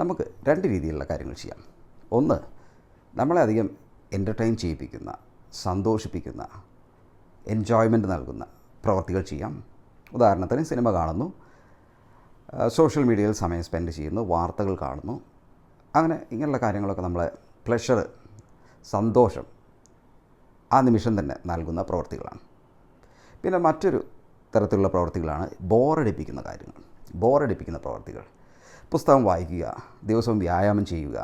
നമുക്ക് രണ്ട് രീതിയിലുള്ള കാര്യങ്ങൾ ചെയ്യാം. ഒന്ന് നമ്മളെ അധികം എന്റർടൈൻ ചെയ്യിപ്പിക്കുന്ന സന്തോഷിപ്പിക്കുന്ന എൻജോയ്മെന്റ് നൽകുന്ന പ്രവർത്തികൾ ചെയ്യാം. ഉദാഹരണത്തിന് സിനിമ കാണുന്നു സോഷ്യൽ മീഡിയയിൽ സമയം സ്പെൻഡ് ചെയ്യുന്നു വാർത്തകൾ കാണുന്നു. അങ്ങനെ ഇങ്ങനെയുള്ള കാര്യങ്ങളൊക്കെ നമ്മളെ പ്ലഷർ സന്തോഷം ആ നിമിഷം തന്നെ നൽകുന്ന പ്രവർത്തികളാണ്. പിന്നെ മറ്റൊരു തരത്തിലുള്ള പ്രവർത്തികളാണ് ബോറടിപ്പിക്കുന്ന കാര്യങ്ങൾ ബോറടിപ്പിക്കുന്ന പ്രവർത്തികൾ. പുസ്തകം വായിക്കുക ദിവസവും വ്യായാമം ചെയ്യുക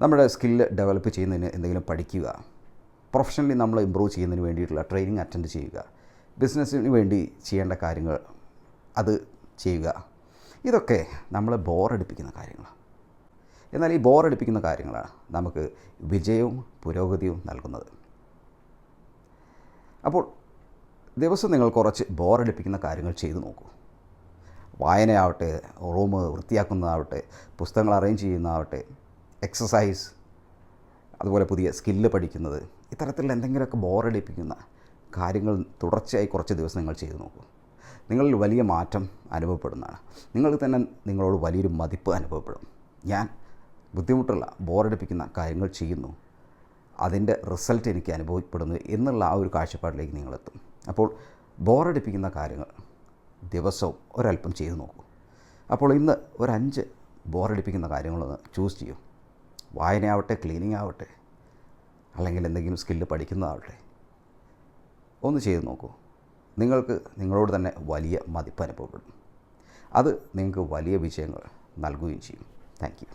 നമ്മുടെ സ്കില്ല് ഡെവലപ്പ് ചെയ്യുന്നതിന് എന്തെങ്കിലും പഠിക്കുക പ്രൊഫഷണലി നമ്മൾ ഇമ്പ്രൂവ് ചെയ്യുന്നതിന് വേണ്ടിയിട്ടുള്ള ട്രെയിനിങ് അറ്റൻഡ് ചെയ്യുക ബിസിനസ്സിന് വേണ്ടി ചെയ്യേണ്ട കാര്യങ്ങൾ അത് ചെയ്യുക. ഇതൊക്കെ നമ്മളെ ബോറടിപ്പിക്കുന്ന കാര്യങ്ങളാണ് എന്നാൽ ഈ ബോറടിപ്പിക്കുന്ന കാര്യങ്ങളാണ് നമുക്ക് വിജയവും പുരോഗതിയും നൽകുന്നത്. അപ്പോൾ ദിവസം നിങ്ങൾ കുറച്ച് ബോറടിപ്പിക്കുന്ന കാര്യങ്ങൾ ചെയ്തു നോക്കൂ. വായനയാവട്ടെ റൂം വൃത്തിയാക്കുന്നതാവട്ടെ പുസ്തകങ്ങൾ അറേഞ്ച് ചെയ്യുന്നതാവട്ടെ എക്സസൈസ് അതുപോലെ പുതിയ സ്കില്ല് പഠിക്കുന്നത് ഇത്തരത്തിലുള്ള എന്തെങ്കിലുമൊക്കെ ബോറടിപ്പിക്കുന്ന കാര്യങ്ങൾ തുടർച്ചയായി കുറച്ച് ദിവസം നിങ്ങൾ ചെയ്തു നോക്കൂ. നിങ്ങളിൽ വലിയ മാറ്റം അനുഭവപ്പെടുന്നതാണ്. നിങ്ങൾക്ക് തന്നെ നിങ്ങളോട് വലിയൊരു മതിപ്പ് അനുഭവപ്പെടും. ഞാൻ ബുദ്ധിമുട്ടുള്ള ബോറടിപ്പിക്കുന്ന കാര്യങ്ങൾ ചെയ്യുന്നു. അതിന്റെ റിസൾട്ട് എനിക്ക് അനുഭവപ്പെടുന്നു എന്നുള്ള ആ ഒരു കാഴ്ചപ്പാടിലേക്ക് നിങ്ങളെത്തും. അപ്പോൾ ബോറടിപ്പിക്കുന്ന കാര്യങ്ങൾ ദിവസവും ഒരല്പം ചെയ്തു നോക്കൂ. അപ്പോൾ ഇന്ന് ഒരു അഞ്ച് ബോറടിപ്പിക്കുന്ന കാര്യങ്ങളൊന്ന് ചൂസ് ചെയ്യും. വായനയാവട്ടെ ക്ലീനിങ് ആവട്ടെ അല്ലെങ്കിൽ എന്തെങ്കിലും സ്കില്ല് പഠിക്കുന്നതാവട്ടെ ഒന്ന് ചെയ്ത് നോക്കൂ. നിങ്ങൾക്ക് നിങ്ങളോട് തന്നെ വലിയ മതിപ്പ് അനുഭവപ്പെടും. അത് നിങ്ങൾക്ക് വലിയ വിജയങ്ങൾ നൽകുകയും ചെയ്യും. താങ്ക്